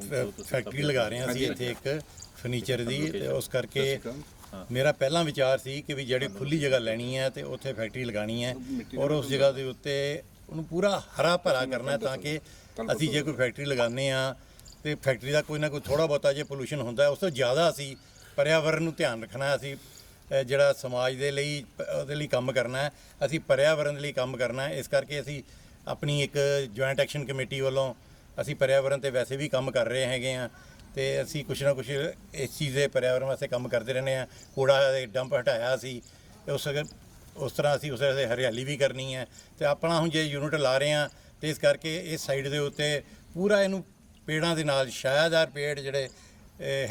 ਫੈ- factory ਲਗਾ ਰਹੇ ਹਾਂ ਅਸੀਂ ਇੱਥੇ ਇੱਕ ਫਰਨੀਚਰ ਦੀ ਤੇ ਉਸ ਕਰਕੇ ਮੇਰਾ ਪਹਿਲਾਂ ਵਿਚਾਰ ਸੀ ਕਿ ਵੀ ਜਿਹੜੀ ਖੁੱਲੀ ਜਗ੍ਹਾ ਲੈਣੀ ਹੈ ਤੇ ਉੱਥੇ ਫੈਕਟਰੀ ਲਗਾਣੀ ਹੈ ਔਰ ਉਸ ਜਗ੍ਹਾ ਦੇ ਉੱਤੇ ਉਹਨੂੰ ਪੂਰਾ ਹਰਾ ਭਰਾ ਕਰਨਾ ਤਾਂ ਕਿ ਅਸੀਂ ਜੇ ਕੋਈ ਫੈਕਟਰੀ ਲਗਾਉਂਦੇ ਆ ਤੇ ਫੈਕਟਰੀ ਦਾ ਕੋਈ ਨਾ ਕੋਈ ਥੋੜਾ ਬਹੁਤਾ ਜੇ ਪੋਲੂਸ਼ਨ ਹੁੰਦਾ ਉਸ ਤੋਂ ਜ਼ਿਆਦਾ ਅਸੀਂ ਪਰਿਆਵਰਨ ਨੂੰ ਧਿਆਨ ਰੱਖਣਾ ਹੈ। ਅਸੀਂ ਜਿਹੜਾ ਸਮਾਜ ਦੇ ਲਈ ਉਹਦੇ ਲਈ ਕੰਮ ਕਰਨਾ ਹੈ ਅਸੀਂ ਪਰਿਆਵਰਨ ਲਈ ਕੰਮ ਕਰਨਾ ਹੈ। ਇਸ ਕਰਕੇ ਅਸੀਂ ਆਪਣੀ ਇੱਕ ਜੁਆਇੰਟ ਐਕਸ਼ਨ ਕਮੇਟੀ ਵੱਲੋਂ ਅਸੀਂ ਪਰਿਆਵਰਨ ਤੇ ਵੈਸੇ ਵੀ ਕੰਮ ਕਰ ਰਹੇ ਹੈਗੇ ਆ ਤੇ ਅਸੀਂ ਕੁਛ ਨਾ ਕੁਛ ਇਸ ਚੀਜ਼ ਦੇ ਪਰਿਆਵਰਨ ਵਾਸਤੇ ਕੰਮ ਕਰਦੇ ਰਹਿੰਦੇ ਆ ਕੂੜਾ ਡੰਪ ਹਟਾਇਆ ਸੀ, ਉਸ ਉਸ ਤਰ੍ਹਾਂ ਅਸੀਂ ਉਸ ਦੇ ਹਰਿਆਲੀ ਵੀ ਕਰਨੀ ਹੈ ਤੇ ਆਪਣਾ ਹੁਣ ਜੇ ਯੂਨਿਟ ਲਾ ਰਹੇ ਆ ਤੇ ਇਸ ਕਰਕੇ ਇਸ ਸਾਈਡ ਦੇ ਉੱਤੇ ਪੂਰਾ ਇਹਨੂੰ ਪੇੜਾਂ ਦੇ ਨਾਲ, ਛਾਇਆਦਾਰ ਪੇੜ ਜਿਹੜੇ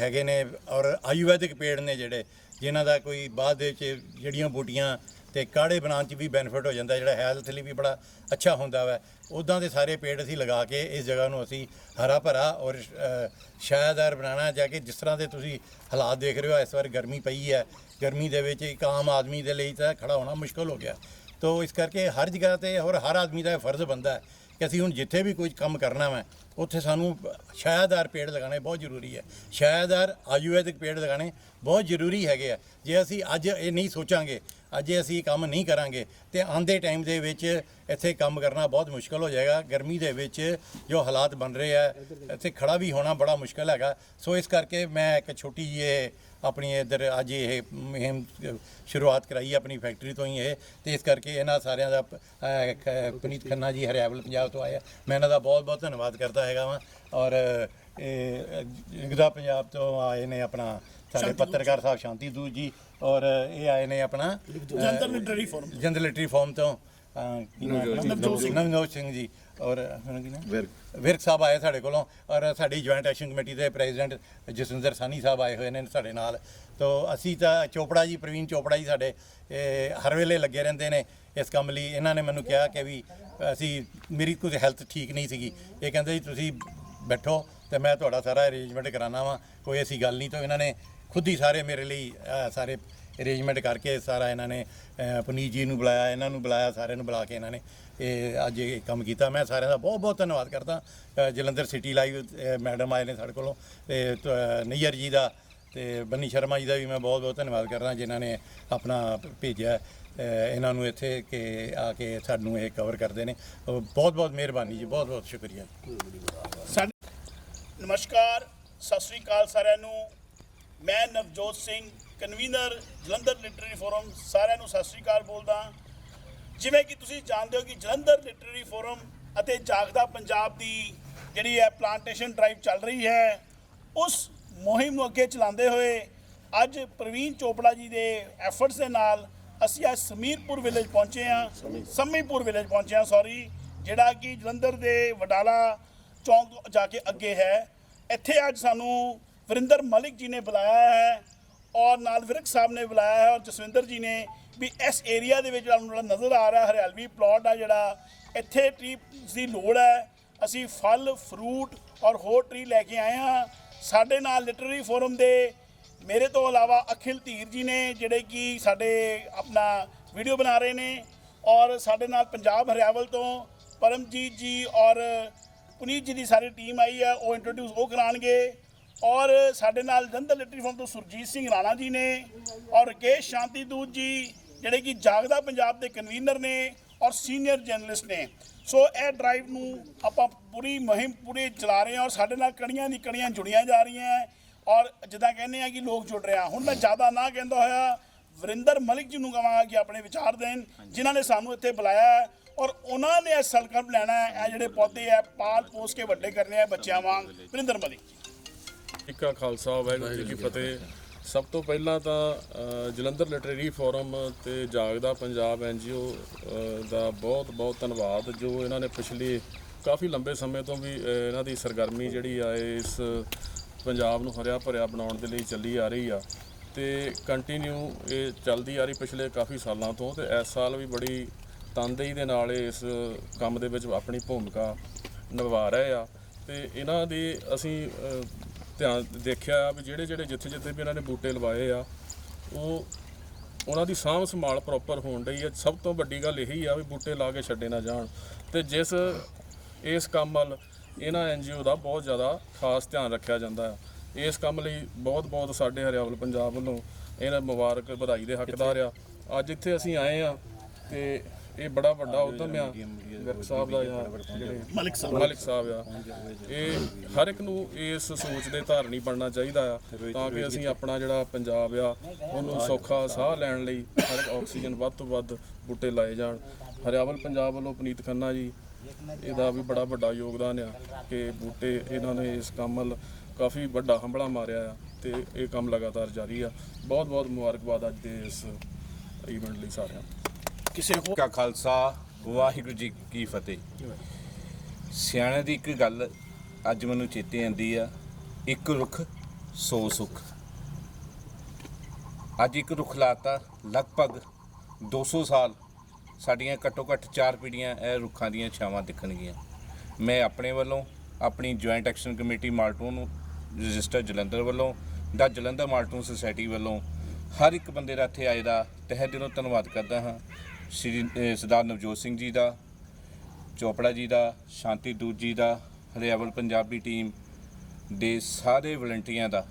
ਹੈਗੇ ਨੇ ਔਰ ਆਯੁਰਵੈਦਿਕ ਪੇੜ ਨੇ ਜਿਹੜੇ, ਜਿਨ੍ਹਾਂ ਦਾ ਕੋਈ ਬਾਅਦ ਦੇ ਵਿੱਚ ਜਿਹੜੀਆਂ ਬੂਟੀਆਂ ਤੇ ਕਾੜੇ ਬਣਾਉਣ 'ਚ ਵੀ ਬੈਨੀਫਿਟ ਹੋ ਜਾਂਦਾ ਜਿਹੜਾ ਹੈਲਥ ਲਈ ਵੀ ਬੜਾ ਅੱਛਾ ਹੁੰਦਾ ਵਾ। ਉਦਾਂ ਦੇ ਸਾਰੇ ਪੇੜ ਅਸੀਂ ਲਗਾ ਕੇ ਇਸ ਜਗ੍ਹਾ ਨੂੰ ਅਸੀਂ ਹਰਾ ਭਰਾ ਔਰ ਅ, ਬਣਾਉਣਾ ਜਾ ਕੇ ਜਿਸ ਤਰ੍ਹਾਂ ਦੇ ਤੁਸੀਂ ਹਾਲਾਤ ਦੇਖ ਰਹੇ ਹੋ ਇਸ ਵਾਰ ਗਰਮੀ ਪਈ ਹੈ। ਗਰਮੀ ਦੇ ਵਿੱਚ ਇੱਕ ਆਮ ਆਦਮੀ ਦੇ ਲਈ ਤਾਂ ਖੜਾ ਹੋਣਾ ਮੁਸ਼ਕਲ ਹੋ ਗਿਆ। ਤੋ ਇਸ ਕਰਕੇ ਹਰ ਜਗ੍ਹਾ ਤੇ ਔਰ ਹਰ ਆਦਮੀ ਦਾ ਇਹ ਫਰਜ਼ ਬਣਦਾ ਹੈ ਕਿ ਅਸੀਂ ਹੁਣ ਜਿੱਥੇ ਵੀ ਕੋਈ ਕੰਮ ਕਰਨਾ ਵਾ ਉੱਥੇ ਸਾਨੂੰ ਛਾਇਆਦਾਰ ਪੇੜ ਲਗਾਉਣੇ ਬਹੁਤ ਜ਼ਰੂਰੀ ਹੈ। ਛਾਇਆਦਾਰ ਆਯੁਰਵੈਦਿਕ ਪੇੜ ਲਗਾਉਣੇ ਬਹੁਤ ਜ਼ਰੂਰੀ ਹੈਗੇ ਆ। ਜੇ ਅਸੀਂ ਅੱਜ ਇਹ ਨਹੀਂ ਸੋਚਾਂਗੇ ਅੱਜ ਅਸੀਂ ਕੰਮ ਨਹੀਂ ਕਰਾਂਗੇ ਤੇ ਆਂਦੇ ਟਾਈਮ ਦੇ ਵਿੱਚ ਇੱਥੇ ਕੰਮ ਕਰਨਾ ਬਹੁਤ ਮੁਸ਼ਕਲ ਹੋ ਜਾਏਗਾ। ਗਰਮੀ ਦੇ ਵਿੱਚ ਜੋ ਹਾਲਾਤ ਬਣ ਰਹੇ ਆ ਇੱਥੇ ਖੜਾ ਵੀ ਹੋਣਾ ਬੜਾ ਮੁਸ਼ਕਲ ਹੈਗਾ। ਸੋ ਇਸ ਕਰਕੇ ਮੈਂ ਇੱਕ ਛੋਟੀ ਜਿਹੀ ਇਹ ਆਪਣੀ ਇੱਧਰ ਅੱਜ ਇਹ ਮੁਹਿੰਮ ਸ਼ੁਰੂਆਤ ਕਰਾਈ ਆਪਣੀ ਫੈਕਟਰੀ ਤੋਂ ਹੀ ਇਹ। ਤੇ ਇਸ ਕਰਕੇ ਇਹਨਾਂ ਸਾਰਿਆਂ ਦਾ ਅਹ, ਪੁਨੀਤ ਖੰਨਾ ਜੀ ਹਰਿਆਵਲ ਪੰਜਾਬ ਤੋਂ ਆਏ ਆ। ਮੈਂ ਇਹਨਾਂ ਦਾ ਬਹੁਤ ਬਹੁਤ ਧੰਨਵਾਦ ਕਰਦਾ ਹੈਗਾ ਵਾਂ। ਔਰ ਇਹ ਜਗਦਾ ਪੰਜਾਬ ਤੋਂ ਆਏ ਨੇ ਆਪਣਾ ਸਾਡੇ ਪੱਤਰਕਾਰ ਸਾਹਿਬ ਸ਼ਾਂਤੀ ਦੂਤ ਜੀ ਔਰ ਇਹ ਆਏ ਨੇ ਆਪਣਾ ਜਨਤਰ literary forum. General literary forum ਤੋਂ? ਨਵਜੋਤ ਸਿੰਘ। ਜੀ। ਔਰ ਵਿਰਕ। ਸਾਹਿਬ ਆਏ ਸਾਡੇ ਕੋਲੋਂ ਔਰ ਸਾਡੀ ਜੁਆਇੰਟ ਐਕਸ਼ਨ ਕਮੇਟੀ ਦੇ ਪ੍ਰੈਜ਼ੀਡੈਂਟ ਜਸਵਿੰਦਰ ਸਾਨੀ ਸਾਹਿਬ ਆਏ ਹੋਏ ਨੇ ਸਾਡੇ ਨਾਲ। ਤੋਂ ਅਸੀਂ ਤਾਂ ਚੋਪੜਾ ਜੀ ਪ੍ਰਵੀਨ ਚੋਪੜਾ ਜੀ ਸਾਡੇ ਹਰ ਵੇਲੇ ਲੱਗੇ ਰਹਿੰਦੇ ਨੇ ਇਸ ਕੰਮ ਲਈ। ਇਹਨਾਂ ਨੇ ਮੈਨੂੰ ਕਿਹਾ ਕਿ ਵੀ ਅਸੀਂ ਮੇਰੀ ਕੁਝ ਹੈਲਥ ਠੀਕ ਨਹੀਂ ਸੀਗੀ। ਇਹ ਕਹਿੰਦੇ ਜੀ ਤੁਸੀਂ ਬੈਠੋ ਤੇ ਮੈਂ ਤੁਹਾਡਾ ਸਾਰਾ ਅਰੇਂਜਮੈਂਟ ਕਰਾਣਾ ਵਾ ਕੋਈ ਐਸੀ ਗੱਲ ਨਹੀਂ। ਤਾਂ ਇਹਨਾਂ ਨੇ ਖੁਦ ਹੀ ਸਾਰੇ ਮੇਰੇ ਲਈ ਅਹ, ਸਾਰੇ ਅਰੇਂਜਮੈਂਟ ਕਰਕੇ ਸਾਰਾ ਇਹਨਾਂ ਨੇ ਅਹ, ਪੁਨੀਤ ਜੀ ਨੂੰ ਬੁਲਾਇਆ ਇਹਨਾਂ ਨੂੰ ਬੁਲਾਇਆ ਸਾਰਿਆਂ ਨੂੰ ਬੁਲਾ ਕੇ ਇਹਨਾਂ ਨੇ ਇਹ ਅੱਜ ਇਹ ਕੰਮ ਕੀਤਾ। ਮੈਂ ਸਾਰਿਆਂ ਦਾ ਬਹੁਤ ਬਹੁਤ ਧੰਨਵਾਦ ਕਰਦਾ ਅਹ, ਜਲੰਧਰ ਸਿਟੀ ਲਾਈਵ ਮੈਡਮ ਆਏ ਨੇ ਸਾਡੇ ਕੋਲੋਂ ਤੇ ਤ- ਨਈਅਰ ਜੀ ਦਾ ਤੇ ਬੰਨੀ ਸ਼ਰਮਾ ਜੀ ਦਾ ਵੀ ਮੈਂ ਬਹੁਤ ਬਹੁਤ ਧੰਨਵਾਦ ਕਰਦਾ ਜਿਨ੍ਹਾਂ ਨੇ ਆਪਣਾ ਭੇਜਿਆ ਅਹ, ਇਹਨਾਂ ਨੂੰ ਇੱਥੇ ਕਿ ਆ ਕੇ ਸਾਨੂੰ ਇਹ ਕਵਰ ਕਰਦੇ ਨੇ। ਬਹੁਤ ਬਹੁਤ ਮਿਹਰਬਾਨੀ ਜੀ ਬਹੁਤ ਬਹੁਤ ਸ਼ੁਕਰੀਆ। ਸਾਡੇ ਨਮਸਕਾਰ ਸਤਿ ਸ੍ਰੀ ਅਕਾਲ ਸਾਰਿਆਂ ਨੂੰ। ਮੈਂ Navjot Singh convener Jalandhar literary forum ਸਾਰਿਆਂ ਨੂੰ ਸਤਿ ਸ੍ਰੀ ਅਕਾਲ ਬੋਲਦਾ ਜਿਵੇਂ ਕਿ ਤੁਸੀਂ ਜਾਣਦੇ ਹੋ ਕਿ ਜਲੰਧਰ ਲਿਟਰਰੀ ਫੋਰਮ ਅਤੇ ਜਾਗਦਾ ਪੰਜਾਬ ਦੀ ਜਿਹੜੀ ਹੈ ਪਲਾਂਟੇਸ਼ਨ ਡਰਾਈਵ ਚੱਲ ਰਹੀ ਹੈ ਉਸ ਮੁਹਿੰਮ ਨੂੰ ਅੱਗੇ ਚਲਾਉਂਦੇ ਹੋਏ ਅੱਜ ਪ੍ਰਵੀਨ ਚੋਪੜਾ ਜੀ ਦੇ ਐਫਰਟਸ ਦੇ ਨਾਲ ਅਸੀਂ ਅੱਜ ਸਮੀਰਪੁਰ ਵਿਲੇਜ ਪਹੁੰਚੇ ਹਾਂ। ਸੰਮੀਪੁਰ ਵਿਲੇਜ ਪਹੁੰਚੇ ਹਾਂ ਸੌਰੀ ਜਿਹੜਾ ਕਿ ਜਲੰਧਰ ਦੇ ਵਡਾਲਾ ਚੌਂਕ ਤੋਂ ਜਾ ਕੇ ਅੱਗੇ ਹੈ। ਇੱਥੇ ਅੱਜ ਸਾਨੂੰ ਵਰਿੰਦਰ ਮਲਿਕ ਜੀ ਨੇ ਬੁਲਾਇਆ ਹੈ ਔਰ ਨਾਲ ਵਿਰਕ ਸਾਹਿਬ ਨੇ ਬੁਲਾਇਆ ਹੈ ਔਰ ਜਸਵਿੰਦਰ ਜੀ ਨੇ ਵੀ ਇਸ ਏਰੀਆ ਦੇ ਵਿੱਚ ਜਿਹੜਾ ਨਜ਼ਰ ਆ ਰਿਹਾ, ਹਰਿਆਲਵੀ ਪਲਾਟ ਆ ਜਿਹੜਾ, ਇੱਥੇ ਟ੍ਰੀ ਦੀ ਲੋੜ ਹੈ। ਅਸੀਂ ਫਲ ਫਰੂਟ ਔਰ ਹੋਰ ਟ੍ਰੀ ਲੈ ਕੇ ਆਏ ਹਾਂ। ਸਾਡੇ ਨਾਲ ਲਿਟਰਰੀ ਫੋਰਮ ਦੇ ਮੇਰੇ ਤੋਂ ਇਲਾਵਾ ਅਖਿਲ ਧੀਰ ਜੀ ਨੇ, ਜਿਹੜੇ ਕਿ ਸਾਡੇ ਆਪਣਾ ਵੀਡੀਓ ਬਣਾ ਰਹੇ ਨੇ ਔਰ ਸਾਡੇ ਨਾਲ ਪੰਜਾਬ ਹਰਿਆਵਲ ਤੋਂ ਪਰਮਜੀਤ ਜੀ ਔਰ ਪੁਨੀਤ ਜੀ ਦੀ ਸਾਰੀ ਟੀਮ ਆਈ ਹੈ, ਉਹ ਇੰਟਰੋਡਿਊਸ ਉਹ ਕਰਾਣਗੇ ਔਰ ਸਾਡੇ ਨਾਲ ਜੰਦਰ ਲਿਟਰੀ ਫਾਰਮ ਤੋਂ ਸੁਰਜੀਤ ਸਿੰਘ ਰਾਣਾ ਜੀ ਨੇ ਔਰ ਰਕੇਸ਼ ਸ਼ਾਂਤੀਦੂਤ ਜੀ, ਜਿਹੜੇ ਕਿ ਜਾਗਦਾ ਪੰਜਾਬ ਦੇ ਕਨਵੀਨਰ ਨੇ ਔਰ ਸੀਨੀਅਰ ਜਰਨਲਿਸਟ ਨੇ। ਸੋ ਇਹ ਡਰਾਈਵ ਨੂੰ ਆਪਾਂ ਪੂਰੀ ਮੁਹਿੰਮ ਪੂਰੇ ਚਲਾ ਰਹੇ ਹਾਂ ਔਰ ਸਾਡੇ ਨਾਲ ਕੜੀਆਂ ਦੀ ਕੜੀਆਂ ਜੁੜੀਆਂ ਜਾ ਰਹੀਆਂ ਔਰ ਜਿੱਦਾਂ ਕਹਿੰਦੇ ਆ ਕਿ ਲੋਕ ਜੁੜ ਰਹੇ ਆ ਹੁਣ ਮੈਂ ਜ਼ਿਆਦਾ ਨਾ ਕਹਿੰਦਾ ਹੋਇਆ, ਵਰਿੰਦਰ ਮਲਿਕ ਜੀ ਨੂੰ ਕਹਾਂਗਾ ਕਿ ਆਪਣੇ ਵਿਚਾਰ ਦੇਣ, ਜਿਨ੍ਹਾਂ ਨੇ ਸਾਨੂੰ ਇੱਥੇ ਬੁਲਾਇਆ ਔਰ ਉਹਨਾਂ ਨੇ ਇਹ ਸੰਕਲਪ ਲੈਣਾ ਹੈ। ਇਹ ਜਿਹੜੇ ਪੌਦੇ ਆ ਪਾਲ ਪੋਸ ਕੇ ਵੱਡੇ ਕਰਨੇ ਆ ਬੱਚਿਆਂ ਵਾਂਗ। ਵਰਿੰਦਰ ਮਲਿਕ ਜੀ। ਇੱਕ ਆ ਖਾਲਸਾ ਵਾਹਿਗੁਰੂ ਜੀ ਕੀ ਫਤਿਹ। ਸਭ ਤੋਂ ਪਹਿਲਾਂ ਤਾਂ ਜਲੰਧਰ ਲਿਟਰੇਰੀ ਫੋਰਮ ਤੇ ਜਾਗਦਾ ਪੰਜਾਬ ਐਨਜੀਓ ਦਾ ਬਹੁਤ ਬਹੁਤ ਧੰਨਵਾਦ ਜੋ ਇਹਨਾਂ ਨੇ ਪਿਛਲੇ ਕਾਫੀ ਲੰਬੇ ਸਮੇਂ ਤੋਂ ਵੀ ਇਹਨਾਂ ਦੀ ਸਰਗਰਮੀ ਜਿਹੜੀ ਆ ਇਸ ਪੰਜਾਬ ਨੂੰ ਹਰਿਆ ਭਰਿਆ ਬਣਾਉਣ ਦੇ ਲਈ ਚੱਲੀ ਆ ਰਹੀ ਆ। ਤੇ ਕੰਟੀਨਿਊ ਇਹ ਚੱਲਦੀ ਆ ਰਹੀ ਪਿਛਲੇ ਕਾਫੀ ਸਾਲਾਂ ਤੋਂ ਤੇ ਇਸ ਸਾਲ ਵੀ ਬੜੀ ਤਨਦੇਹੀ ਦੇ ਨਾਲ ਇਸ ਕੰਮ ਦੇ ਵਿੱਚ ਆਪਣੀ ਭੂਮਿਕਾ ਨਿਭਾ ਰਹੇ ਆ। ਤੇ ਇਹਨਾਂ ਦੀ ਅਸੀਂ ਧਿਆਨ ਦੇਖਿਆ ਵੀ ਜਿਹੜੇ ਜਿਹੜੇ ਜਿੱਥੇ ਜਿੱਥੇ ਵੀ ਇਹਨਾਂ ਨੇ ਬੂਟੇ ਲਵਾਏ ਆ, ਉਹ ਉਹਨਾਂ ਦੀ ਸਾਂਭ ਸੰਭਾਲ ਪ੍ਰੋਪਰ ਹੋਣ ਰਹੀ ਹੈ ਸਭ ਤੋਂ ਵੱਡੀ ਗੱਲ ਇਹੀ ਆ ਵੀ ਬੂਟੇ ਲਾ ਕੇ ਛੱਡੇ ਨਾ ਜਾਣ। ਤੇ ਜਿਸ ਇਸ ਕੰਮ ਵੱਲ ਇਹਨਾਂ ਐਨਜੀਓ ਦਾ ਬਹੁਤ ਜ਼ਿਆਦਾ ਖਾਸ ਧਿਆਨ ਰੱਖਿਆ ਜਾਂਦਾ ਹੈ ਇਸ ਕੰਮ ਲਈ ਬਹੁਤ ਬਹੁਤ ਸਾਡੇ ਹਰਿਆਵਲ ਪੰਜਾਬ ਵੱਲੋਂ ਇਹਨਾਂ ਮੁਬਾਰਕ ਵਧਾਈ ਦੇ ਹੱਕਦਾਰ ਆ। ਅੱਜ ਇੱਥੇ ਅਸੀਂ ਆਏ ਆ ਤੇ ਇਹ ਬੜਾ ਵੱਡਾ ਉਦਮ ਆ ਵਿਰਕ ਸਾਹਿਬ ਦਾ ਜਾਂ ਜਿਹੜੇ ਮਲਿਕ ਸਾਹਿਬ। ਮਲਿਕ ਸਾਹਿਬ ਆ। ਇਹ ਹਰ ਇੱਕ ਨੂੰ ਇਸ ਸੋਚ ਦੇ ਧਾਰਨੀ ਬਣਨਾ ਚਾਹੀਦਾ ਆ ਤਾਂ ਕਿ ਅਸੀਂ ਆਪਣਾ ਜਿਹੜਾ ਪੰਜਾਬ ਆ ਉਹਨੂੰ ਸੌਖਾ ਸਾਹ ਲੈਣ ਲਈ ਹਰ ਇੱਕ ਆਕਸੀਜਨ ਵੱਧ ਤੋਂ ਵੱਧ ਬੂਟੇ ਲਾਏ ਜਾਣ। ਹਰਿਆਵਲ ਪੰਜਾਬ ਵੱਲੋਂ ਪਨੀਤ ਖੰਨਾ ਜੀ ਇਹਦਾ ਵੀ ਬੜਾ ਵੱਡਾ ਯੋਗਦਾਨ ਆ ਕਿ ਬੂਟੇ ਇਹਨਾਂ ਨੇ ਇਸ ਕੰਮ ਵੱਲ ਕਾਫੀ ਵੱਡਾ ਹੰਬਲਾ ਮਾਰਿਆ ਆ ਤੇ ਇਹ ਕੰਮ ਲਗਾਤਾਰ ਜਾਰੀ ਆ। ਬਹੁਤ ਬਹੁਤ ਮੁਬਾਰਕਬਾਦ ਅੱਜ ਦੇ ਇਸ ਇਵੈਂਟ ਲਈ ਸਾਰਿਆਂ ਨੂੰ। ਕਿਸੇ ਹੋਰ ਕਾ ਖਾਲਸਾ, ਵਾਹਿਗੁਰੂ ਜੀ ਕੀ ਫਤਿਹ। ਸਿਆਣੇ ਦੀ ਇੱਕ ਗੱਲ ਅੱਜ ਮੈਨੂੰ ਚੇਤੇ ਆਂਦੀ ਆ, ਇੱਕ ਰੁੱਖ, ਸੌ ਸੁੱਖ। ਅੱਜ ਇੱਕ ਰੁੱਖ ਲਾਤਾ, ਲਗਭਗ 200 ਸਾਲ ਸਾਡੀਆਂ ਘੱਟੋ ਘੱਟ ਚਾਰ ਪੀੜ੍ਹੀਆਂ ਇਹ ਰੁੱਖਾਂ ਦੀਆਂ ਛਾਵਾਂ ਦਿਖਣਗੀਆਂ। ਮੈਂ ਆਪਣੇ ਵੱਲੋਂ, ਆਪਣੀ ਜੁਆਇੰਟ ਐਕਸ਼ਨ ਕਮੇਟੀ ਮਾਲਟੂਨ ਨੂੰ, ਰਜਿਸਟਰ ਜਲੰਧਰ ਵੱਲੋਂ ਦਾ ਜਲੰਧਰ ਮਾਲਟੂਨ ਸੁਸਾਇਟੀ ਵੱਲੋਂ ਹਰ ਇੱਕ ਬੰਦੇ ਦਾ ਇੱਥੇ ਆਏ ਦਾ ਤਹਿ ਦਿਲੋਂ ਧੰਨਵਾਦ ਕਰਦਾ ਹਾਂ। ਸ਼੍ਰੀ ਸਰਦਾਰ ਨਵਜੋਤ ਸਿੰਘ ਜੀ ਦਾ, ਚੋਪੜਾ ਜੀ ਦਾ, ਸ਼ਾਂਤੀ ਦੂਤ ਜੀ ਦਾ, ਹਰਿਆਵਲ ਪੰਜਾਬੀ ਟੀਮ ਦੇ ਸਾਰੇ ਵਲੰਟੀਅਰਾਂ ਦਾ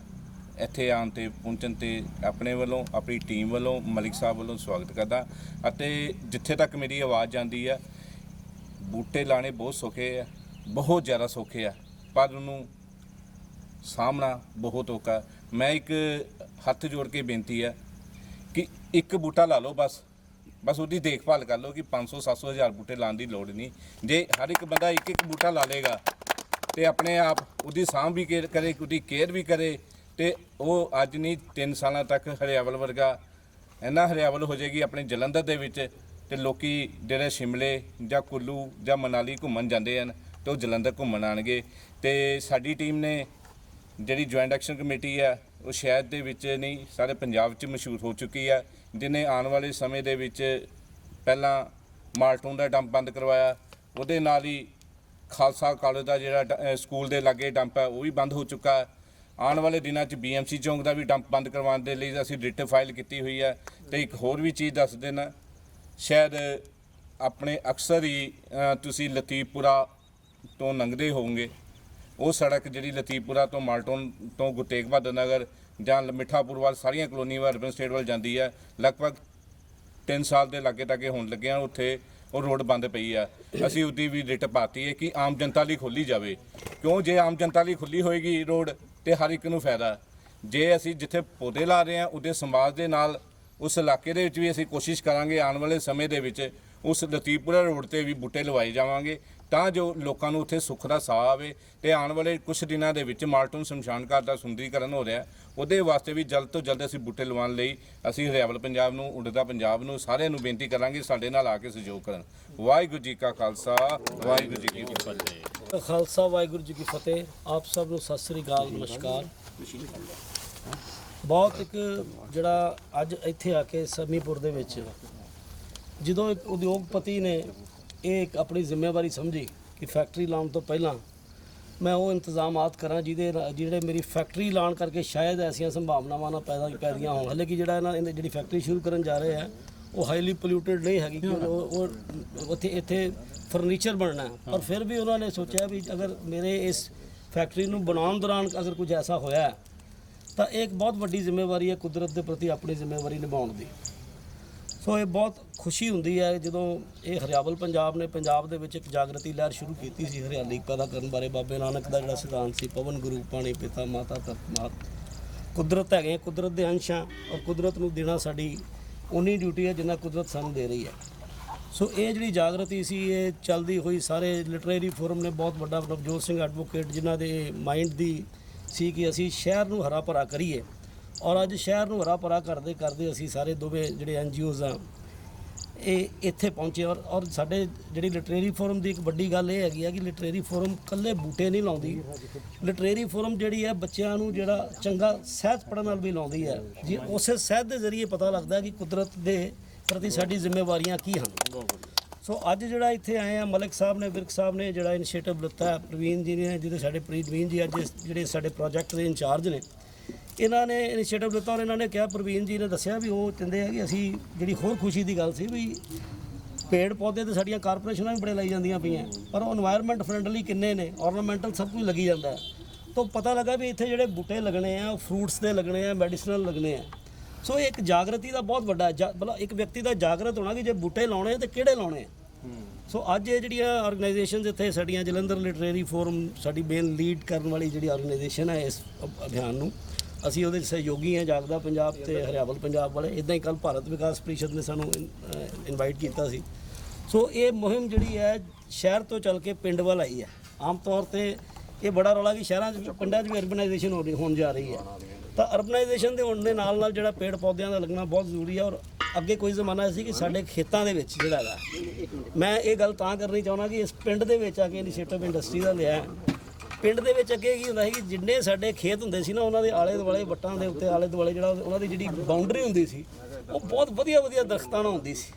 ਇੱਥੇ ਆਉਣ ਤੇ ਪਹੁੰਚਣ ਤੇ ਆਪਣੇ ਵੱਲੋਂ, ਆਪਣੀ ਟੀਮ ਵੱਲੋਂ, ਮਲਿਕ ਸਾਹਿਬ ਵੱਲੋਂ ਸਵਾਗਤ ਕਰਦਾ। ਅਤੇ ਜਿੱਥੇ ਤੱਕ ਮੇਰੀ ਆਵਾਜ਼ ਜਾਂਦੀ ਆ, ਬੂਟੇ ਲਾਣੇ ਬਹੁਤ ਸੌਖੇ ਆ, ਬਹੁਤ ਜ਼ਿਆਦਾ ਸੌਖੇ ਆ, ਪਰ ਉਹਨੂੰ ਸਾਹਮਣਾ ਬਹੁਤ ਔਖਾ। ਮੈਂ ਇੱਕ ਹੱਥ ਜੋੜ ਕੇ ਬੇਨਤੀ ਹੈ ਕਿ ਇੱਕ ਬੂਟਾ ਲਾ ਲਓ ਬਸ। ਬਸ ਉਹਦੀ ਦੇਖਭਾਲ ਕਰ ਲਓ ਕਿ 500 700 ਹਜ਼ਾਰ ਬੂਟੇ ਲਾਉਣ ਦੀ ਲੋੜ ਨਹੀਂ। ਜੇ ਹਰ ਇੱਕ ਬੰਦਾ ਇੱਕ ਇੱਕ ਬੂਟਾ ਲਾ ਲੇਗਾ ਤੇ ਆਪਣੇ ਆਪ ਉਹਦੀ ਸਾਂਭ ਵੀ ਕੇਅਰ ਕਰੇ, ਉਹਦੀ ਕੇਅਰ ਵੀ ਕਰੇ ਤੇ ਉਹ ਅੱਜ ਨਹੀਂ 3 ਸਾਲਾਂ ਤੱਕ ਹਰਿਆਵਲ ਵਰਗਾ ਇੰਨਾ ਹਰਿਆਵਲ ਹੋ ਜਾਏਗੀ ਆਪਣੇ ਜਲੰਧਰ ਦੇ ਵਿੱਚ ਤੇ ਲੋਕੀ ਜਿਹੜੇ ਸ਼ਿਮਲੇ ਜਾਂ ਕੁੱਲੂ ਜਾਂ ਮਨਾਲੀ ਘੁੰਮਣ ਜਾਂਦੇ ਹਨ ਤੇ ਉਹ ਜਲੰਧਰ ਘੁੰਮਣ ਆਣਗੇ ਤੇ ਸਾਡੀ ਟੀਮ ਨੇ ਜਿਹੜੀ ਜੁਆਇੰਟ ਐਕਸ਼ਨ ਕਮੇਟੀ ਹੈ ਉਹ ਸ਼ਹਿਰ ਦੇ ਵਿੱਚ ਨਹੀਂ ਸਾਰੇ ਪੰਜਾਬ 'ਚ ਮਸ਼ਹੂਰ ਹੋ ਚੁੱਕੀ ਹੈ ਜਿਹਨੇ ਆਉਣ ਵਾਲੇ ਸਮੇਂ ਦੇ ਵਿੱਚ ਪਹਿਲਾਂ ਮਾਲਟੂਨ ਦਾ ਡੰਪ ਬੰਦ ਕਰਵਾਇਆ, ਉਹਦੇ ਨਾਲ ਹੀ ਖਾਲਸਾ ਕਾਲਜ ਦਾ ਜਿਹੜਾ ਡ- ਸਕੂਲ ਦੇ ਲਾਗੇ ਡੰਪ ਹੈ ਉਹ ਵੀ ਬੰਦ ਹੋ ਚੁੱਕਾ। ਹੈ ਆਉਣ ਵਾਲੇ ਦਿਨਾਂ 'ਚ ਬੀਐਮਸੀ ਚੌਂਕ ਦਾ ਵੀ ਡੰਪ ਬੰਦ ਕਰਵਾਉਣ ਦੇ ਲਈ ਅਸੀਂ ਰਿਟ ਫਾਈਲ ਕੀਤੀ ਹੋਈ ਹੈ ਤੇ ਇੱਕ ਹੋਰ ਵੀ ਚੀਜ਼ ਦੱਸ ਦੇਣਾ, ਸ਼ਾਇਦ ਆਪਣੇ ਅਕਸਰ ਹੀ ਤੁਸੀਂ ਲਤੀਫਪੁਰਾ ਤੋਂ ਲੰਘਦੇ ਹੋਵੋਗੇ। ਉਹ ਸੜਕ ਜਿਹੜੀ ਲਤੀਫਪੁਰਾ ਤੋਂ ਮਾਲਟੋਨ ਤੋਂ ਗੁਰਤੇਗ ਬਹਾਦਰ ਨਗਰ ਜਾਂ ਮਿੱਠਾਪੁਰ ਵੱਲ ਸਾਰੀਆਂ ਕਲੋਨੀ ਵੱਲ ਅਰਬਨ ਸਟੇਟ ਵੱਲ ਜਾਂਦੀ ਹੈ। ਲਗਭਗ 3 ਸਾਲ ਦੇ ਲਾਗੇ ਤਾਗੇ ਹੋਣ ਲੱਗਿਆ ਉੱਥੇ ਉਹ ਰੋਡ ਬੰਦ ਪਈ ਆ। ਅਸੀਂ ਉਹਦੀ ਵੀ ਰਿਟ ਪਾਤੀ ਹੈ ਕਿ ਆਮ ਜਨਤਾ ਲਈ ਖੋਲੀ ਜਾਵੇ। ਕਿਉਂ? ਜੇ ਆਮ ਜਨਤਾ ਲਈ ਖੁੱਲੀ ਹੋਏਗੀ ਰੋਡ, ਤੇ ਹਰ ਇੱਕ ਨੂੰ ਫਾਇਦਾ। ਜੇ ਅਸੀਂ ਜਿੱਥੇ ਪੌਦੇ ਲਾ ਰਹੇ ਹਾਂ, ਉਹਦੇ ਸਮਾਜ ਦੇ ਨਾਲ ਉਸ ਇਲਾਕੇ ਦੇ ਵਿੱਚ ਵੀ ਅਸੀਂ ਕੋਸ਼ਿਸ਼ ਕਰਾਂਗੇ, ਆਉਣ ਵਾਲੇ ਸਮੇਂ ਦੇ ਵਿੱਚ ਉਸ ਲਤੀਫਪੁਰਾ ਰੋਡ ਤੇ ਵੀ ਬੂਟੇ ਲਵਾਏ ਜਾਵਾਂਗੇ। ਤਾਂ ਜੋ ਲੋਕਾਂ ਨੂੰ ਉੱਥੇ ਸੁੱਖ ਦਾ ਸਾਹ ਆਵੇ ਤੇ ਆਉਣ ਵਾਲੇ ਕੁਝ ਦਿਨਾਂ ਦੇ ਵਿੱਚ ਮਾਲਟਨ ਸ਼ਮਸ਼ਾਨ ਘਾਟ ਦਾ ਸੁੰਦਰੀਕਰਨ ਹੋ ਰਿਹਾ ਉਹਦੇ ਵਾਸਤੇ ਵੀ ਜਲਦ ਤੋਂ ਜਲਦ ਅਸੀਂ ਬੂਟੇ ਲਵਾਉਣ ਲਈ ਅਸੀਂ ਹਰਿਆਵਲ ਪੰਜਾਬ ਨੂੰ, ਉੱਡਦਾ ਪੰਜਾਬ ਨੂੰ ਸਾਰਿਆਂ ਨੂੰ ਬੇਨਤੀ ਕਰਾਂਗੇ ਸਾਡੇ ਨਾਲ ਆ ਕੇ ਸਹਿਯੋਗ ਕਰਨ। ਵਾਹਿਗੁਰੂ ਜੀ ਕਾ ਖਾਲਸਾ, ਵਾਹਿਗੁਰੂ ਜੀ ਕੀ ਫਤਿਹ। ਖਾਲਸਾ, ਵਾਹਿਗੁਰੂ ਜੀ ਕੀ ਫਤਿਹ। ਆਪ ਸਭ ਨੂੰ ਸਤਿ ਸ੍ਰੀ ਅਕਾਲ, ਨਮਸਕਾਰ। ਬਹੁਤ ਇੱਕ ਜਿਹੜਾ ਅੱਜ ਇੱਥੇ ਆ ਕੇ ਸਮੀਪੁਰ ਦੇ ਵਿੱਚ ਜਦੋਂ ਇੱਕ ਉਦਯੋਗਪਤੀ ਨੇ ਇਹ ਇੱਕ ਆਪਣੀ ਜ਼ਿੰਮੇਵਾਰੀ ਸਮਝੀ ਕਿ ਫੈਕਟਰੀ ਲਾਉਣ ਤੋਂ ਪਹਿਲਾਂ ਮੈਂ ਉਹ ਇੰਤਜ਼ਾਮਾਤ ਕਰਾਂ ਜਿਹਦੇ ਨਾਲ- ਜਿਹੜੇ ਮੇਰੀ ਫੈਕਟਰੀ ਲਾਉਣ ਕਰਕੇ ਸ਼ਾਇਦ ਐਸੀਆਂ ਸੰਭਾਵਨਾਵਾਂ ਨਾ ਪੈਦਾ ਪੈਦੀਆਂ ਹੋਣ। ਹਾਲੇ ਕਿ ਜਿਹੜਾ ਇਹਨਾਂ ਇਹਨੇ ਜਿਹੜੀ ਫੈਕਟਰੀ ਸ਼ੁਰੂ ਕਰਨ ਜਾ ਰਹੇ ਆ ਉਹ ਹਾਈਲੀ ਪੋਲਿਊਟਡ ਨਹੀਂ ਹੈਗੀ ਕਿਉਂਕਿ ਉਹ ਉਹ ਉੱਥੇ ਇੱਥੇ ਫਰਨੀਚਰ ਬਣਨਾ ਹੈ। ਪਰ ਫਿਰ ਵੀ ਉਹਨਾਂ ਨੇ ਸੋਚਿਆ ਵੀ ਅਗਰ ਮੇਰੇ ਇਸ ਫੈਕਟਰੀ ਨੂੰ ਬਣਾਉਣ ਦੌਰਾਨ ਅਗਰ ਕੁਝ ਐਸਾ ਹੋਇਆ ਹੈ, ਤਾਂ ਇਹ ਇੱਕ ਬਹੁਤ ਵੱਡੀ ਜ਼ਿੰਮੇਵਾਰੀ ਹੈ ਕੁਦਰਤ ਦੇ ਪ੍ਰਤੀ ਆਪਣੀ ਜ਼ਿੰਮੇਵਾਰੀ ਨਿਭਾਉਣ ਦੀ। ਸੋ ਇਹ ਬਹੁਤ ਖੁਸ਼ੀ ਹੁੰਦੀ ਹੈ ਜਦੋਂ ਇਹ ਹਰਿਆਵਲ ਪੰਜਾਬ ਨੇ ਪੰਜਾਬ ਦੇ ਵਿੱਚ ਇੱਕ ਜਾਗਰਤੀ ਲਹਿਰ ਸ਼ੁਰੂ ਕੀਤੀ ਸੀ ਹਰਿਆਲੀ ਪੈਦਾ ਕਰਨ ਬਾਰੇ, ਬਾਬੇ ਨਾਨਕ ਦਾ ਜਿਹੜਾ ਸਿਧਾਂਤ ਸੀ, ਪਵਨ, ਗੁਰੂ, ਪਾਣੀ, ਪਿਤਾ, ਮਾਤਾ ਤਤ ਮਾਤ। ਕੁਦਰਤ ਹੈਗੇ ਕੁਦਰਤ ਦੇ ਅੰਸ਼ ਆ ਔਰ ਕੁਦਰਤ ਨੂੰ ਦੇਣਾ ਸਾਡੀ ਉਨੀ ਡਿਊਟੀ ਹੈ ਜਿੰਨਾ ਕੁਦਰਤ ਸਾਨੂੰ ਦੇ ਰਹੀ ਹੈ। ਸੋ ਇਹ ਜਿਹੜੀ ਜਾਗਰਤੀ ਸੀ, ਇਹ ਚੱਲਦੀ ਹੋਈ ਸਾਰੇ ਲਿਟਰੇਰੀ ਫੋਰਮ ਨੇ ਬਹੁਤ ਵੱਡਾ ਨਵਜੋਤ ਸਿੰਘ ਐਡਵੋਕੇਟ ਜਿਨ੍ਹਾਂ ਦੇ ਮਾਈਂਡ ਦੀ ਸੀ ਕਿ ਅਸੀਂ ਸ਼ਹਿਰ ਨੂੰ ਹਰਾ ਭਰਾ ਕਰੀਏ। ਔਰ ਅੱਜ ਸ਼ਹਿਰ ਨੂੰ ਹਰਾ ਭਰਾ ਕਰਦੇ ਕਰਦੇ ਅਸੀਂ ਸਾਰੇ ਦੋਵੇਂ ਜਿਹੜੇ ਐਨਜੀਓਜ਼ ਆ, ਇਹ ਇੱਥੇ ਪਹੁੰਚੇ ਔਰ ਔਰ ਸਾਡੇ ਜਿਹੜੀ ਲਿਟਰੇਰੀ ਫੋਰਮ ਦੀ ਇੱਕ ਵੱਡੀ ਗੱਲ ਇਹ ਹੈਗੀ ਆ ਕਿ ਲਿਟਰੇਰੀ ਫੋਰਮ ਕੱਲੇ ਬੂਟੇ ਨਹੀਂ ਲਾਉਂਦੀ। ਲਿਟਰੇਰੀ ਫੋਰਮ ਜਿਹੜੀ ਹੈ ਬੱਚਿਆਂ ਨੂੰ ਜਿਹੜਾ ਚੰਗਾ ਸਹਿਤ ਪੜਨ ਨਾਲ ਵੀ ਲਾਉਂਦੀ ਹੈ। ਜੀ, ਉਸੇ ਸਹਿਤ ਦੇ ਜ਼ਰੀਏ ਪਤਾ ਲੱਗਦਾ ਕਿ ਕੁਦਰਤ ਦੇ ਪ੍ਰਤੀ ਸਾਡੀ ਜ਼ਿੰਮੇਵਾਰੀਆਂ ਕੀ ਹਨ। ਸੋ ਅੱਜ ਜਿਹੜਾ ਇੱਥੇ ਆਏ ਆ, ਮਲਿਕ ਸਾਹਿਬ ਨੇ, ਵਿਰਕ ਸਾਹਿਬ ਨੇ ਜਿਹੜਾ ਇਨੀਸ਼ੀਏਟਿਵ ਲਿੱਤਾ ਪ੍ਰਵੀਨ ਜੀ ਨੇ, ਜਿਹਦੇ ਸਾਡੇ ਪ੍ਰਵੀਨ ਜੀ ਅੱਜ ਇਸ- ਜਿਹੜੇ ਸਾਡੇ ਪ੍ਰੋਜੈਕਟ ਦੇ ਇੰਚਾਰਜ ਨੇ। ਇਹਨਾਂ ਨੇ ਇਨੀਸ਼ੀਏਟਿਵ ਲਿੱਤਾ ਔਰ ਇਹਨਾਂ ਨੇ ਕਿਹਾ, ਪ੍ਰਵੀਨ ਜੀ ਨੇ ਦੱਸਿਆ ਵੀ ਉਹ ਕਹਿੰਦੇ ਆ ਕਿ ਅਸੀਂ ਜਿਹੜੀ ਹੋਰ ਖੁਸ਼ੀ ਦੀ ਗੱਲ ਸੀ ਵੀ ਪੇੜ ਪੌਦੇ ਤੇ ਸਾਡੀਆਂ ਕਾਰਪੋਰੇਸ਼ਨਾਂ ਵੀ ਬੜੇ ਲਾਈ ਜਾਂਦੀਆਂ ਪਈਆਂ, ਪਰ ਉਹ এনवायरमेंट ਫਰੈਂਡਲੀ ਕਿੰਨੇ ਨੇ ਆਰਨਾਮੈਂਟਲ ਸਭ ਕੁਝ ਲੱਗੀ ਜਾਂਦਾ। ਤਾਂ ਪਤਾ ਲੱਗਾ ਵੀ ਇੱਥੇ ਜਿਹੜੇ ਬੂਟੇ ਲੱਗਣੇ ਆ, ਉਹ ਫਰੂਟਸ ਦੇ ਲੱਗਣੇ ਆ ਮੈਡੀਸਨਲ ਲੱਗਣੇ ਆ। ਸੋ ਇਹ ਇੱਕ ਜਾਗਰਤੀ ਦਾ ਬਹੁਤ ਵੱਡਾ ਮਤਲਬ ਇੱਕ ਵਿਅਕਤੀ ਦਾ ਜਾਗਰਤ ਹੋਣਾ ਕਿ ਜੇ ਬੂਟੇ ਲਾਉਣੇ ਤੇ ਕਿਹੜੇ ਲਾਉਣੇ ਸੋ ਅੱਜ ਇਹ ਜਿਹੜੀਆਂ ਆਰਗੇਨਾਈਜੇਸ਼ਨਸ ਇੱਥੇ ਸਾਡੀਆਂ ਜਲੰਧਰ ਲਿਟਰੇਰੀ ਫੋਰਮ ਸਾਡੀ ਮੇਨ ਲੀਡ ਕਰਨ ਵਾਲੀ ਜਿਹੜੀ ਆਰਗੇਨਾਈਜੇਸ਼ਨ ਹੈ ਇਸ ਅਭਿਆਨ ਨੂੰ ਅਸੀਂ ਉਹਦੇ ਸਹਿਯੋਗੀ ਹਾਂ, ਜਾਗਦਾ ਪੰਜਾਬ ਤੇ ਹਰਿਆਵਲ ਪੰਜਾਬ ਵਾਲੇ। ਇਦਾਂ ਹੀ ਕੱਲ ਭਾਰਤ ਵਿਕਾਸ ਪ੍ਰੀਸ਼ਦ ਨੇ ਸਾਨੂੰ ਇਨਵਾਈਟ ਕੀਤਾ ਸੀ। ਸੋ ਇਹ ਮੁਹਿੰਮ ਜਿਹੜੀ ਹੈ, ਸ਼ਹਿਰ ਤੋਂ ਚੱਲ ਕੇ ਪਿੰਡ ਵੱਲ ਆਈ ਹੈ। ਆਮ ਤੌਰ ਤੇ ਇਹ ਬੜਾ ਰੌਲਾ ਕਿ ਸ਼ਹਿਰਾਂ 'ਚ ਪਿੰਡਾਂ 'ਚ ਵੀ ਅਰਬਨਾਈਜੇਸ਼ਨ ਹੋ ਰਹੀ, ਹੋਣ ਜਾ ਰਹੀ ਹੈ। ਤਾਂ ਅਰਬਨਾਈਜੇਸ਼ਨ ਦੇ ਹੋਣ ਦੇ ਨਾਲ ਨਾਲ ਜਿਹੜਾ ਪੇੜ ਪੌਦਿਆਂ ਦਾ ਲੱਗਣਾ ਬਹੁਤ ਜ਼ਰੂਰੀ ਹੈ ਔਰ ਅੱਗੇ ਕੋਈ ਜ਼ਮਾਨਾ ਸੀ ਕਿ ਸਾਡੇ ਖੇਤਾਂ ਦੇ ਵਿੱਚ ਜਿਹੜਾ ਹੈਗਾ। ਮੈਂ ਇਹ ਗੱਲ ਤਾਂ ਕਰਨੀ ਚਾਹੁੰਦਾ ਕਿ ਇਸ ਪਿੰਡ ਦੇ ਵਿੱਚ ਆ ਕੇ ਇਨੀਸ਼ੀਏਟਿਵ ਇੰਡਸਟਰੀ ਦਾ ਲਿਆ ਪਿੰਡ ਦੇ ਵਿੱਚ ਅੱਗੇ ਕੀ ਹੁੰਦਾ ਸੀ ਕਿ ਜਿੰਨੇ ਸਾਡੇ ਖੇਤ ਹੁੰਦੇ ਸੀ ਨਾ, ਉਹਨਾਂ ਦੇ ਆਲੇ ਦੁਆਲੇ ਵੱਟਾਂ ਦੇ ਉੱਤੇ, ਆਲੇ ਦੁਆਲੇ ਜਿਹੜਾ ਉਹਨਾਂ ਦੀ ਜਿਹੜੀ ਬਾਉਂਡਰੀ ਹੁੰਦੀ ਸੀ, ਉਹ ਬਹੁਤ ਵਧੀਆ ਵਧੀਆ ਦਰਖਤਾਂ ਨਾਲ ਹੁੰਦੀ ਸੀ।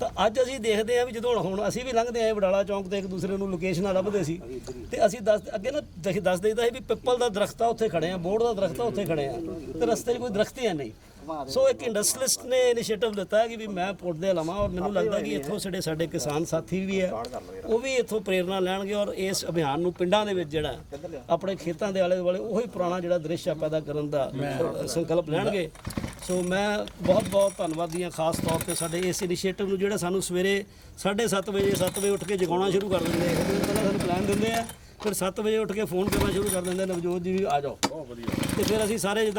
ਤਾਂ ਅੱਜ ਅਸੀਂ ਦੇਖਦੇ ਹਾਂ ਵੀ ਜਦੋਂ ਹੁਣ- ਹੁਣ ਅਸੀਂ ਵੀ ਲੰਘਦੇ ਆਏ ਵਡਾਲਾ ਚੌਂਕ ਤੇ ਇੱਕ ਦੂਸਰੇ ਨੂੰ ਲੋਕੇਸ਼ਨਾਂ ਲੱਭਦੇ ਸੀ, ਤੇ ਅਸੀਂ ਦੱਸ ਅੱਗੇ ਨਾ ਦੇਖ- ਦੱਸ ਦੇਈਦਾ ਸੀ ਵੀ ਪਿੱਪਲ ਦਾ ਦਰਖਤ ਆ ਉੱਥੇ ਖੜੇ ਆ ਬੋਰਡ ਦਾ ਦਰਖਤ ਆ ਉੱਥੇ ਖੜੇ ਆ, ਤੇ ਰਸਤੇ 'ਚ ਕੋਈ ਦਰਖਤ ਹੀ ਹੈ ਨਹੀਂ। ਸੋ ਇੱਕ ਇੰਡਸਟਰੀਲਿਸਟ ਨੇ ਇਨੀਸ਼ੀਏਟਿਵ ਲਿੱਤਾ ਕਿ ਵੀ ਮੈਂ ਪੌਦੇ ਲਾਵਾਂ ਔਰ ਮੈਨੂੰ ਲੱਗਦਾ ਕਿ ਇੱਥੋਂ ਸਾਡੇ ਸਾਡੇ ਕਿਸਾਨ ਸਾਥੀ ਵੀ ਹੈ। ਉਹ ਵੀ ਇੱਥੋਂ ਪ੍ਰੇਰਣਾ ਲੈਣਗੇ ਔਰ ਇਸ ਅਭਿਆਨ ਨੂੰ ਪਿੰਡਾਂ ਦੇ ਵਿੱਚ ਜਿਹੜਾ ਆਪਣੇ ਖੇਤਾਂ ਦੇ ਆਲੇ ਦੁਆਲੇ ਉਹੀ ਪੁਰਾਣਾ ਜਿਹੜਾ ਦ੍ਰਿਸ਼ ਆ ਪੈਦਾ ਕਰਨ ਦਾ ਸੰਕਲਪ ਲੈਣਗੇ। ਸੋ ਮੈਂ ਬਹੁਤ ਬਹੁਤ ਧੰਨਵਾਦੀ ਹਾਂ ਖਾਸ ਤੌਰ ਤੇ ਸਾਡੇ ਇਸ ਇਨੀਸ਼ੀਏਟਿਵ ਨੂੰ ਜਿਹੜਾ ਸਾਨੂੰ ਸਵੇਰੇ 7:30 ਵਜੇ 7 ਵਜੇ ਉੱਠ ਕੇ ਜਗਾਉਣਾ ਸ਼ੁਰੂ ਕਰ ਦਿੰਦੇ ਆ। ਪਹਿਲਾਂ ਸਾਨੂੰ ਪਲਾਨ ਦਿੰਦੇ ਆ ਫਿਰ 7 ਵਜੇ ਉੱਠ ਕੇ ਫੋਨ ਕਰਨਾ ਸ਼ੁਰੂ ਕਰ ਦਿੰਦੇ ਨਵਜੋਤ ਜੀ ਵੀ ਆ ਜਾਓ। ਬਹੁਤ ਵਧੀਆ। ਤੇ ਫਿਰ ਅਸੀਂ ਸਾਰੇ ਜਿੱਦਾਂ